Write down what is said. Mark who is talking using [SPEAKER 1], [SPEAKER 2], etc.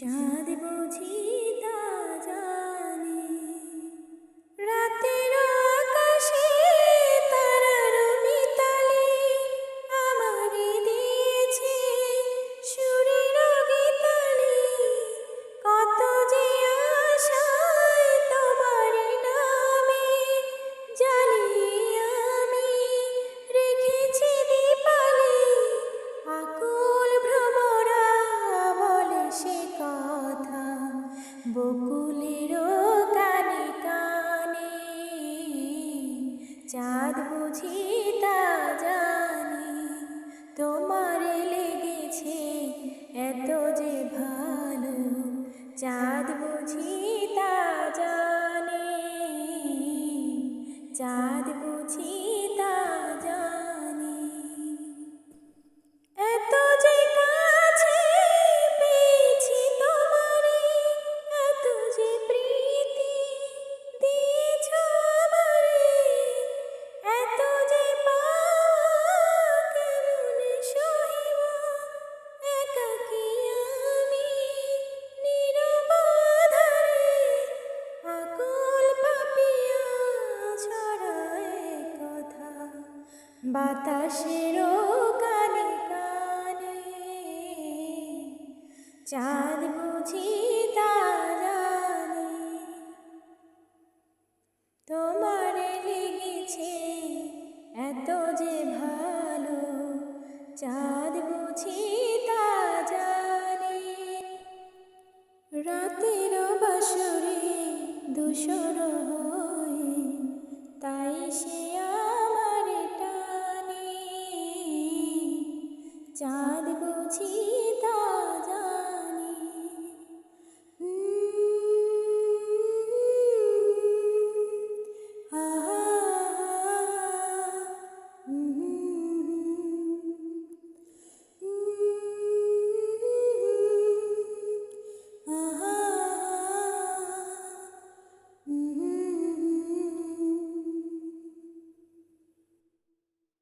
[SPEAKER 1] চাই চাঁদ বুঝি তা জানে। চাঁদ বুঝি বাতাসেরও কানে কানে, চাঁদ বুঝি জানে। তোমার লেগেছে এত যে ভালো, চাঁদ বুঝি জানি। রাতের বাসরে 家的不亲。